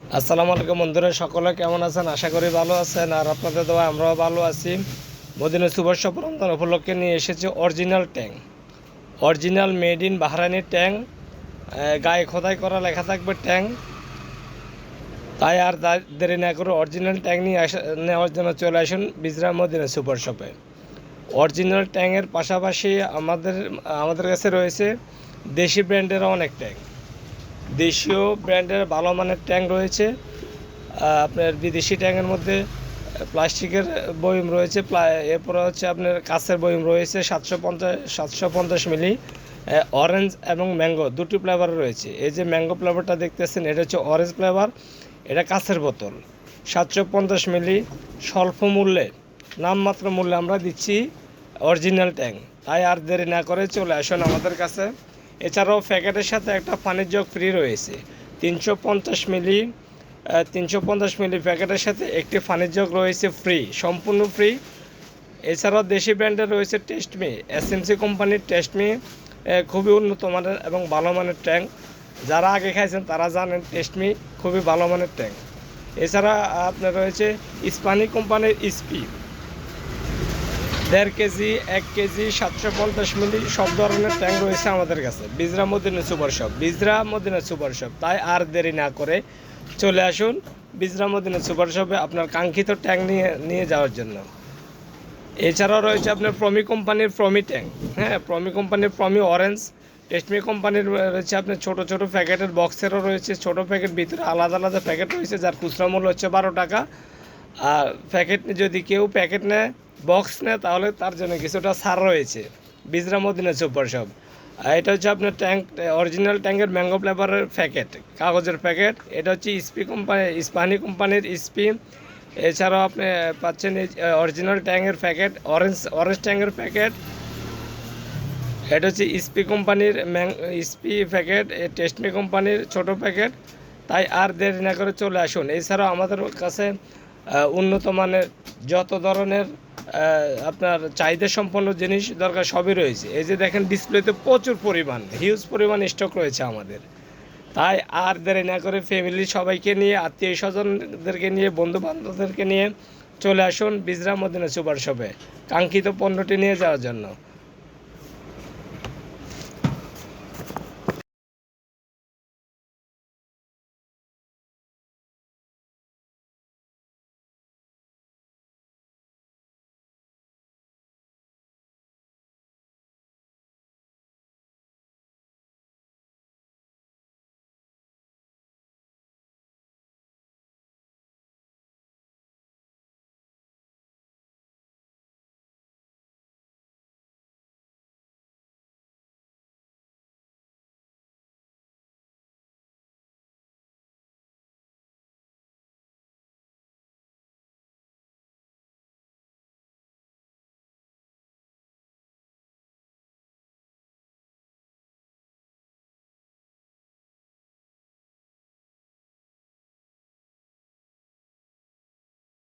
আসসালামু আলাইকুম বন্ধুরা, সকলে কেমন আছেন? আশা করি ভালো আছেন। আর আপনাদের দোয়া, আমরাও ভালো আছি। মদিনা সুভাষ রমজান উপলক্ষে নিয়ে এসেছে original Tang. Original made in Bahraini Tang. গায়ে খোদাই করা লেখা থাকবে ট্যাং। তাই আর দেরি না করে অরিজিনাল ট্যাং নিয়ে আসা নেওয়ার জন্য চলে আসুন বিজরা মদিনা সুপার শপে। অরিজিনাল ট্যাংয়ের পাশাপাশি আমাদের আমাদের কাছে রয়েছে দেশি ব্র্যান্ডের অনেক ট্যাং। দেশীয় ব্র্যান্ডের ভালো মানের ট্যাঙ্ক রয়েছে। আপনার বিদেশি ট্যাঙ্কের মধ্যে প্লাস্টিকের বয়ম রয়েছে। এরপরে হচ্ছে আপনার কাঁচের বয়ম রয়েছে সাতশো পঞ্চাশ সাতশো পঞ্চাশ মিলি অরেঞ্জ এবং ম্যাঙ্গো দুটি ফ্লেভার রয়েছে। এই যে ম্যাঙ্গো ফ্লেভারটা দেখতেছেন, এটা হচ্ছে অরেঞ্জ ফ্লেভার এটা কাঁচের বোতল। সাতশো পঞ্চাশ মিলি স্বল্প মূল্যে, নামমাত্র মূল্যে আমরা দিচ্ছি অরিজিনাল ট্যাঙ্ক তাই আর দেরি না করে চলে আসুন আমাদের কাছে। এছাড়াও প্যাকেটের সাথে একটা পানির জগ ফ্রি রয়েছে। তিনশো পঞ্চাশ মিলি তিনশো পঞ্চাশ মিলি প্যাকেটের সাথে একটি পানির জগ রয়েছে ফ্রি সম্পূর্ণ ফ্রি এছাড়াও দেশি ব্র্যান্ডে রয়েছে টেস্টমি এসএমসি কোম্পানির টেস্টমি খুবই উন্নত মানের এবং ভালো মানের ট্যাঙ্ক যারা আগে খাইছেন তারা জানেন টেস্টমি খুবই ভালো মানের ট্যাঙ্ক এছাড়া আপনার রয়েছে ইস্পানি কোম্পানির ইস্পি দেড় কেজি, এক কেজি, সাতশো পঞ্চাশ মিলি, সব ধরনের ট্যাঙ্ক রয়েছে আমাদের কাছে। Bijra Madina super shop. Bijra Madina super shop. তাই আর দেরি না করে চলে আসুন বিজরা মদিনা সুপার শপে আপনার কাঙ্ক্ষিত ট্যাঙ্ক নিয়ে নিয়ে যাওয়ার জন্য। এছাড়াও রয়েছে আপনার প্রমি কোম্পানির প্রমি ট্যাঙ্ক। হ্যাঁ প্রমি কোম্পানির প্রমি অরেঞ্জ টেস্টমি কোম্পানির রয়েছে আপনার ছোট ছোট প্যাকেটের বক্সেরও রয়েছে। ছোট প্যাকেট ভিতরে আলাদা আলাদা প্যাকেট রয়েছে, যার খুচরা মূল্য হচ্ছে বারো টাকা। আর প্যাকেট যদি কেউ প্যাকেট নেয় বক্স নেয় তাহলে তার জন্য কিছুটা ছাড় রয়েছে। বিজরা মদিনা সুপার আর এটা হচ্ছে আপনার ট্যাঙ্ক অরিজিনাল ট্যাঙ্কের ম্যাঙ্গো ফ্লেভারের প্যাকেট কাগজের প্যাকেট এটা হচ্ছে ইস্পি কোম্পানি ইস্পানি কোম্পানির ইস্পি এছাড়াও আপনি পাচ্ছেন অরিজিনাল ট্যাঙ্কের প্যাকেট অরেঞ্জ অরেঞ্জ ট্যাঙ্কের প্যাকেট এটা হচ্ছে ইস্পি কোম্পানির ম্যাং ইস্পি প্যাকেট টেস্টমি কোম্পানির ছোট প্যাকেট তাই আর দেরি না করে চলে আসুন। এছাড়াও আমাদের কাছে উন্নত মানের যত ধরনের আপনার চাহিদা সম্পন্ন জিনিস দরকার সবই রয়েছে। এই যে দেখেন, ডিসপ্লেতে প্রচুর পরিমাণ হিউজ পরিমাণ স্টক রয়েছে আমাদের। তাই আর দেরি না করে ফ্যামিলি সবাইকে নিয়ে আত্মীয় স্বজনদেরকে নিয়ে বন্ধু বান্ধবদেরকে নিয়ে চলে আসুন বিজরা মদিনা সুপার শপে। কাঙ্ক্ষিত পণ্যটি নিয়ে যাওয়ার জন্য।